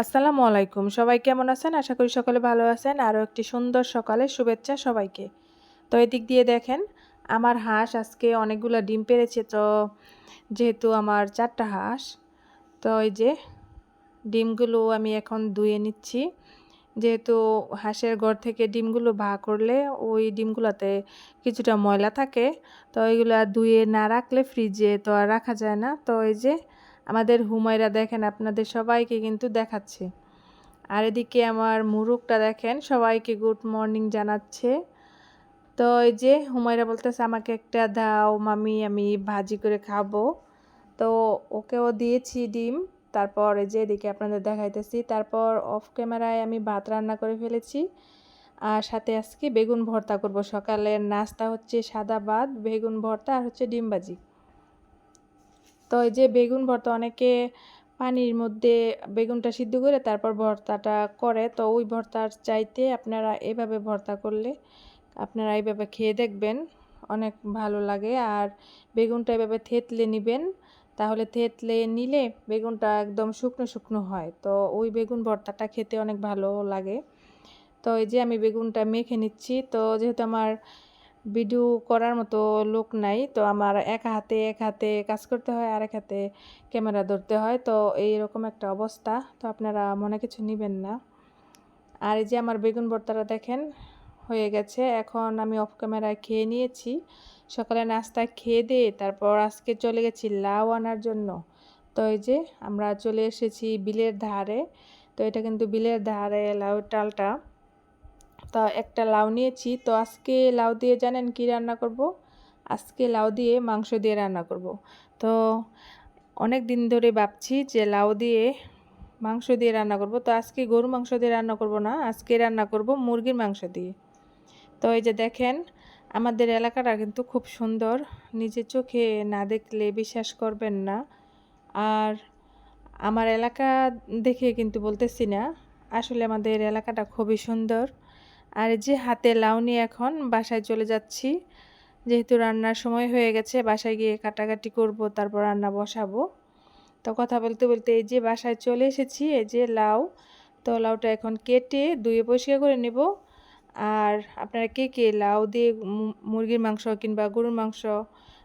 আসসালামু আলাইকুম। সবাই কেমন আছেন? আশা করি সকলে ভালো আছেন। আরও একটি সুন্দর সকালে শুভেচ্ছা সবাইকে। তো এদিক দিয়ে দেখেন, আমার হাঁস আজকে অনেকগুলো ডিম পেরেছে। তো যেহেতু আমার চারটা হাঁস, তো এই যে ডিমগুলো আমি এখন ধুয়ে নিচ্ছি। যেহেতু হাঁসের ঘর থেকে ডিমগুলো ভা করলে ওই ডিমগুলোতে কিছুটা ময়লা থাকে, তো এইগুলো ধুয়ে না রাখলে ফ্রিজে তো আর রাখা যায় না। তো এই যে আমাদের হুমায়রা দেখেন, আপনাদের সবাইকে কিন্তু দেখাচ্ছে। আর এদিকে আমার মুরুকটা দেখেন, সবাইকে গুড মর্নিং জানাচ্ছে। তো এই যে হুমায়রা বলতেছে, আমাকে একটা দাও মামি, আমি ভাজি করে খাব। তো ওকেও দিয়েছি ডিম। তারপর এই যে এদিকে আপনাদের দেখাইতেছি, তারপর অফ ক্যামেরায় আমি ভাত রান্না করে ফেলেছি। আর সাথে আজকে বেগুন ভর্তা করব। সকালের নাস্তা হচ্ছে সাদা ভাত, বেগুন ভর্তা আর হচ্ছে ডিম ভাজি। তো এই যে বেগুন ভর্তা, অনেকে পানির মধ্যে বেগুনটা সিদ্ধ করে তারপর ভর্তাটা করে। তো ওই ভর্তার চাইতে আপনারা এভাবে ভর্তা করলে আপনারা এইভাবে খেয়ে দেখবেন, অনেক ভালো লাগে। আর বেগুনটা এভাবে থেতলে নেবেন, তাহলে থেতলে নিলে বেগুনটা একদম শুকনো শুকনো হয়। তো ওই বেগুন ভর্তাটা খেতে অনেক ভালো লাগে। তো এই যে আমি বেগুনটা মেখে নিচ্ছি, তো যেহেতু আমার ভিডিও করার মতো লোক নাই। তো আমার এক হাতে এক হাতে কাজ করতে হয় আর এক হাতে ক্যামেরা ধরতে হয়। তো এইরকম একটা অবস্থা। তো আপনারা মনে কিছু নেবেন না। আর এই যে আমার বেগুন ভর্তাটা দেখেন, হয়ে গেছে। এখন আমি অফ ক্যামেরায় খেয়ে নিয়েছি। সকালে নাস্তা খেয়ে দিয়ে তারপর আজকে চলে গেছি লাউ আনার জন্য। তো এই যে আমরা চলে এসেছি বিলের ধারে। তো এটা কিন্তু বিলের ধারে লাউ টালটা তো একটা লাউ নিয়েছি। তো আজকে লাউ দিয়ে জানেন কি রান্না করব? আজকে লাউ দিয়ে মাংস দিয়ে রান্না করব। তো অনেক দিন ধরে ভাবছি যে লাউ দিয়ে মাংস দিয়ে রান্না করব। তো আজকে গরু মাংস দিয়ে রান্না করব না, আজকে রান্না করব মুরগির মাংস দিয়ে। তো এই যে দেখেন, আমাদের এলাকাটা কিন্তু খুব সুন্দর। নিজের চোখে না দেখলে বিশ্বাস করবেন না। আর আমার এলাকা দেখে কিন্তু বলতেছি না। আসলে আমাদের এলাকাটা খুবই সুন্দর। আর যে হাতে লাউ নিয়ে এখন, বাসায় চলে যাচ্ছি। যেহেতু রান্নার সময় হয়ে গেছে, বাসায় গিয়ে কাটাকাটি করব, তারপর রান্না বসাবো। তো কথা বলতে বলতে এই যে বাসায় চলে এসেছি, এই যে লাউ। তো লাউটা এখন কেটে ধুয়ে পরিষ্কার করে নেব। আর আপনারা কে কে লাউ দিয়ে মুরগির মাংস কিংবা গরুর মাংস,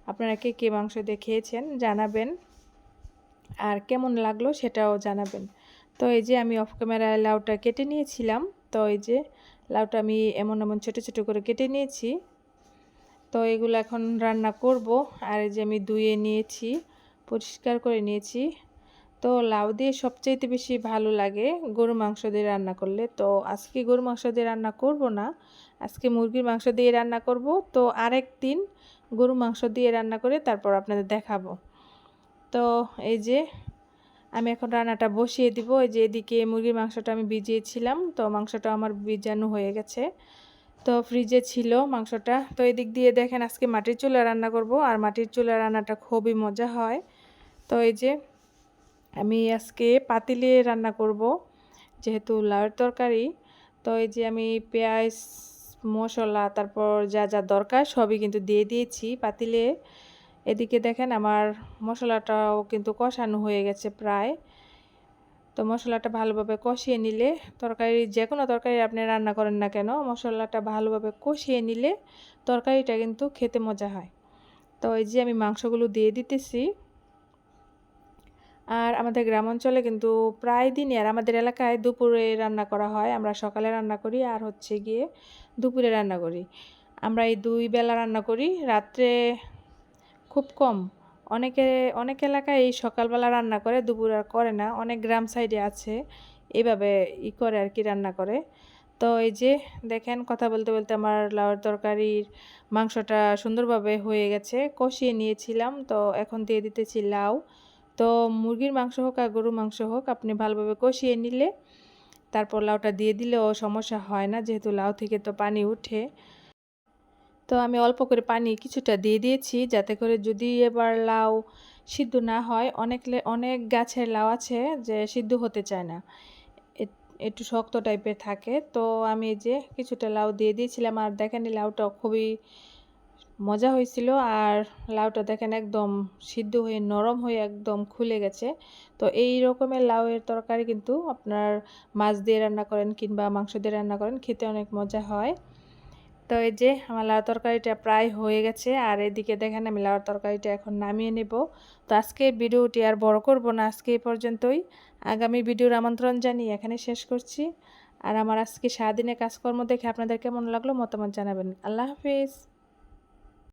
আপনারা কে কে মাংস দিয়ে খেয়েছেন জানাবেন। আর কেমন লাগল সেটাও জানাবেন। তো এই যে আমি অফ ক্যামেরায় লাউটা কেটে নিয়েছিলাম। তো এই যে লাউটা আমি এমন এমন ছোটো ছোটো করে কেটে নিয়েছি। তো এগুলো এখন রান্না করব। আর এই যে আমি ধুয়ে নিয়েছি, পরিষ্কার করে নিয়েছি। তো লাউ দিয়ে সবচাইতে বেশি ভালো লাগে গরু মাংস দিয়ে রান্না করলে। তো আজকে গরু মাংস দিয়ে রান্না করব না, আজকে মুরগির মাংস দিয়ে রান্না করব। তো আরেক দিন গরু মাংস দিয়ে রান্না করে তারপর আপনাদের দেখাবো। তো এই যে আমি এখন রান্নাটা বসিয়ে দিব। যে এদিকে মুরগির মাংসটা আমি ভিজিয়েছিলাম, তো মাংসটা আমার ভিজানো হয়ে গেছে। তো ফ্রিজে ছিল মাংসটা। তো এদিক দিয়ে দেখেন আজকে মাটির চুলা রান্না করব, আর মাটির চুলা রান্নাটা খুবই মজা হয়। তো এই যে আমি আজকে পাতিলে রান্না করব, যেহেতু লাউয়ের তরকারি। তো এই যে আমি পেঁয়াজ, মশলা, তারপর যা যা দরকার সবই কিন্তু দিয়ে দিয়েছি পাতিলে। এদিকে দেখেন আমার মশলাটাও কিন্তু কষানো হয়ে গেছে প্রায়। তো মশলাটা ভালোভাবে কষিয়ে নিলে তরকারি যে কোনো তরকারি আপনি রান্না করেন না কেন, মশলাটা ভালোভাবে কষিয়ে নিলে তরকারিটা কিন্তু খেতে মজা হয়। তো এই যে আমি মাংসগুলো দিয়ে দিতেছি। আর আমাদের গ্রাম অঞ্চলে কিন্তু প্রায় দিনই, আর আমাদের এলাকায় দুপুরে রান্না করা হয়। আমরা সকালে রান্না করি, আর হচ্ছে গিয়ে দুপুরে রান্না করি। আমরা এই দুই বেলা রান্না করি। রাত্রে খুব কম। অনেকে, অনেক এলাকায় এই সকালবেলা রান্না করে, দুপুর আর করে না। অনেক গ্রাম সাইডে আছে এইভাবে ই করে আর কি রান্না করে। তো এই যে দেখেন, কথা বলতে বলতে আমার লাউয়ের তরকারির মাংসটা সুন্দরভাবে হয়ে গেছে, কষিয়ে নিয়েছিলাম। তো এখন দিয়ে দিতেছি লাউ। তো মুরগির মাংস হোক আর গরুর মাংস হোক, আপনি ভালোভাবে কষিয়ে নিলে, তারপর লাউটা দিয়ে দিলেও সমস্যা হয় না, যেহেতু লাউ থেকে তো পানি উঠে। তো আমি অল্প করে পানি কিছুটা দিয়ে দিয়েছি যাতে করে যদি এবার লাউ সিদ্ধ না হয়, অনেক অনেক গাছের লাউ আছে যে সিদ্ধ হতে চায় না। একটু শক্ত টাইপের থাকে। তো আমি যে কিছুটা লাউ দিয়ে দিয়েছিলাম আর দেখেন লাউটা খুবই মজা হয়েছিল আর লাউটা দেখেন একদম সিদ্ধ হয়ে নরম হয়ে একদম খুলে গেছে। তো এই রকমের লাউয়ের তরকারি কিন্তু আপনার মাছ দিয়ে রান্না করেন কিংবা মাংস দিয়ে রান্না করেন, খেতে অনেক মজা হয়। তো এই যে আমার লাউ তরকারিটা প্রায় হয়ে গেছে, আর এদিকে দেখেন আমি লাউ তরকারিটা এখন নামিয়ে নেব। তো আজকে ভিডিওটি আর বড় করব না, আজকে এই পর্যন্তই। আগামী ভিডিওর আমন্ত্রণ জানিয়ে এখানে শেষ করছি। আর আমার আজকে সারাদিনের কাজকর্ম দেখে আপনাদের কেমন লাগল মতামত জানাবেন। আল্লাহ হাফিজ।